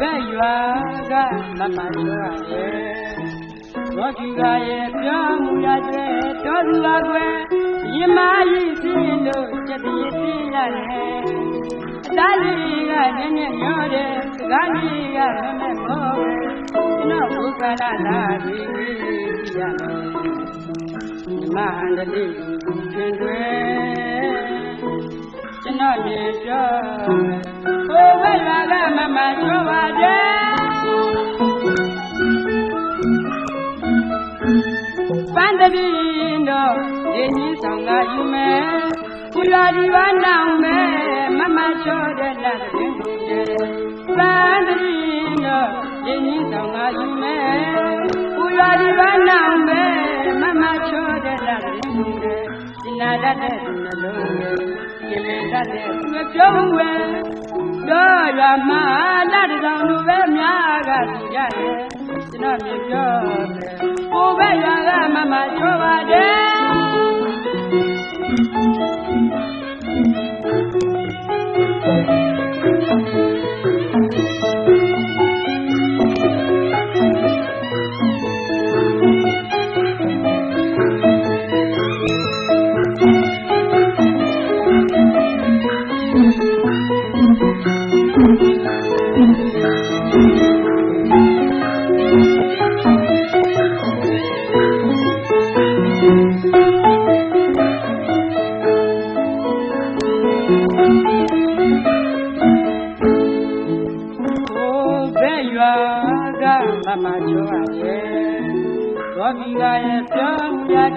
ဘက်ရွာကမမကျော်ရဲ့ဘောကျူကရဲ့ပြောမှုရတဲ့တော်သူပါကွယ်ရင်မကြီးစင်းလို့စက်တည်းစင်းရတယ်အသားလေးကနည်းနည်းညောတယ်စကားလေးကမမဲ့မောပဲကျွန်တော်ဘုက္ခလာလာပြီးကြည့်ရတယ် မဟန္တလေးရှင်တွေကျွန်တော်မြေပြောဟိုဘက်ရွာကမမကျော်ပါတယ်ပန်းတပင်းတော့ဒီနည်းဆောင်ကယူမယ်ပူလာဒီဝနောင်မယ်မမချောတဲ့လက်တွင်ကိုကျဲပန်းတပင်းတော့ဒီနည်းဆောင်ကယူမယ်ပူလာဒီဝနောင်မယ် နာတတ်တဲ့နှလုံးရဲ့ဒီလေတတ်တဲ့သူပြုံးဝဲတော့ရမလက်တောင်လူပဲများကစီရတယ်ကျွန်တော်မြင်ပြောတယ်ကိုပဲရကမမချောကိုပဲရွာကမမချောရဲ့ဘောမီကရဲ့ပြောင်းရ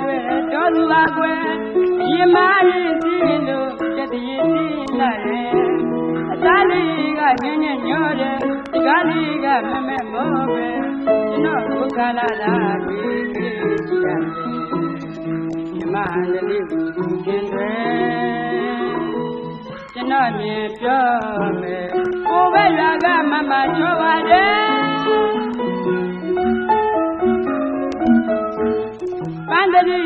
တွေ့တော်လူပါကွယ်ရင်မရင်စီးလို့စက်တည်းစီး လာရဲ့အသားလေးကညင်ညင်ညောတယ်ဒီကားလေးကမမဲ့မောပဲကျွန်တော်ဒုက္ခလာလာပြီးကြည့်ရတယ်မြမန္တလေးကိုရှင်တွေကျွန်တော်မြင်ပြောမယ်ကိုပဲရွာကမမချောပါတယ်ပန်းတရီ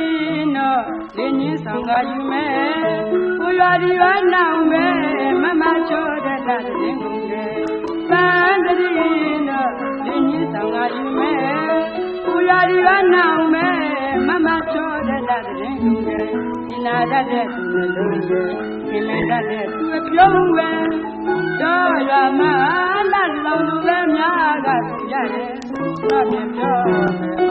နော်လင်းကြီးဆောင်ကယူမယ်ကို ရွာဒီရွာနောင်မယ်မမချောတဲ့တာတင်ကုန်တယ်ပန်းတရီနော်လင်းကြီးဆောင်ကယူမယ်ကိုရွာဒီရွာနောင်မယ်မမချောတဲ့တာတင်ကုန်တယ်ဒီနာတတ်တဲ့သူလုံးရဲ့ဒီမတတ်တဲ့သူပြုံးဝဲတော့ရမလာလောင်လူပဲများကရတယ်တော့ပြန်ပြောကိုပဲ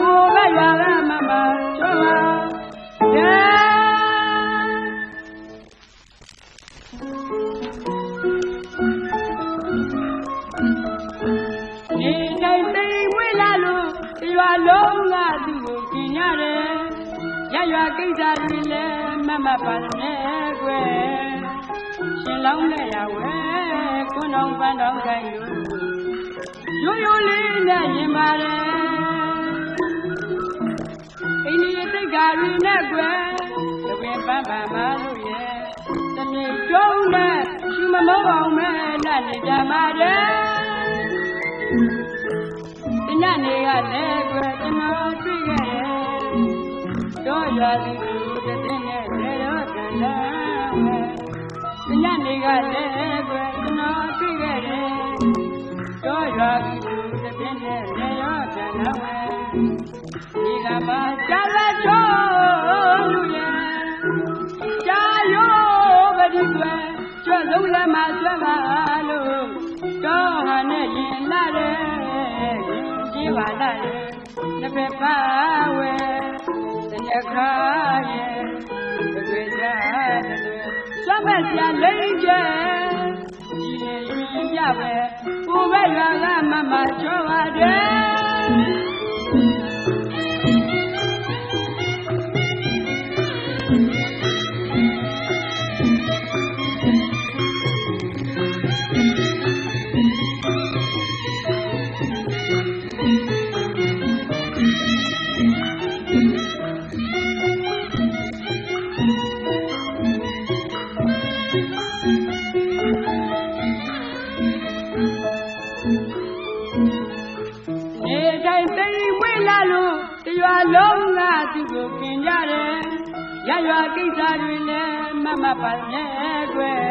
ကိစ္စတွေလည်းမမပါနဲ့ကွယ်ရှင်လောင်းနဲ့ရဝဲကွန်းတော်ပန်းတော်ခိုင်လို့ရိုးရိုးလေးနဲ့ရင်ပါတယ်အိန္ဒိယတိတ်ကာရီနဲ့ကွယ်တပင်ပန်းပန်းမလို့ရဲ့တမြေကျုံးနဲ့ရှူမမောအောင်မဲနဲ့နေကြပါတယ်ဒီညနေကလည်းကွယ်ကျွန်တော်တွေ့ခဲ့တယ် တော့ရွာသူတစ်သိနဲ့လေတော့တန်လာဒီညနေကလည်းကွယ်ကျွန်တော်တွေ့ခဲ့တယ်တော့ရွာသူတစ်သိနဲ့လေတော့တန်လာဒီကမှာကြားလက်ချိုးလူရဲ့ကြားရောပတိကွယ်ကျွတ်လုံးလက်မှာကျွတ်ပါလို့တော့ဟာနဲ့ရင်လာတယ်ရင်ကြီးပါလာတယ်တစ်ဖက်ပါဝဲ တညခါရဲ့တွေ့ကြတယ်စွမ်းမဲ့ဆရာလိမ့်ကျဲဒီလေရင်ပြပဲကိုပဲရွာကမမချောပါတယ် ရွာလုံးကသူ့ကိုกินကြတယ်ရရွာကိစ္စတွေတွေလည်းမမပါနဲ့ကွယ်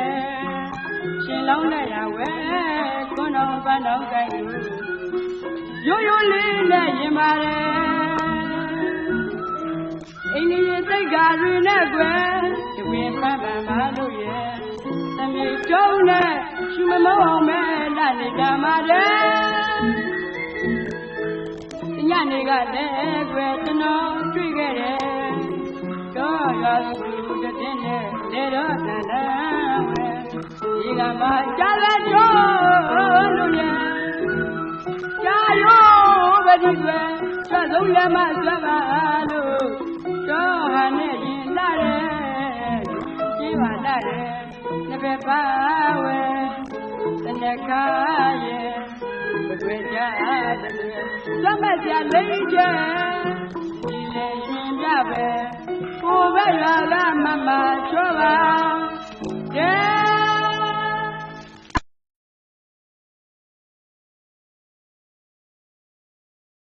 ရှင်လောင်းတဲ့ရဝဲခွန်းတော်ပန်းတော်ကိုင်ရိုးရိုးလေးနဲ့ရင်ပါတယ်အိန္ဒိယသိက္ခာတွေနဲ့ကွယ်တပင်ပန်းပန်းမလို့ရဲ့သမီးတုံးနဲ့ရှင်မမောင်းမဲလာနေကြမှာတယ်ညနေကလည်းကွယ်ကျွန်တော်တွေ့ခဲ့တယ်တော့ ရသူတဲ့နဲ့လေတော့တန်တန်ဝဲဒီကမှကြားလက်တော့လို့ရဲ့ကြားရောဘယ်ဒီကွယ်ဆက်ဆုံးရမဆွမ်းပါလို့တော့ဟာနဲ့ရင်လာတယ်ကြည်ပါလာတယ်နှစ်ဖက်ပါဝဲတနခါရဲ့ဘယ်ွယ်ကြတယ်သမက်ကြလိမ့်ကျဒီလေရင်ပြပဲ la la mama chola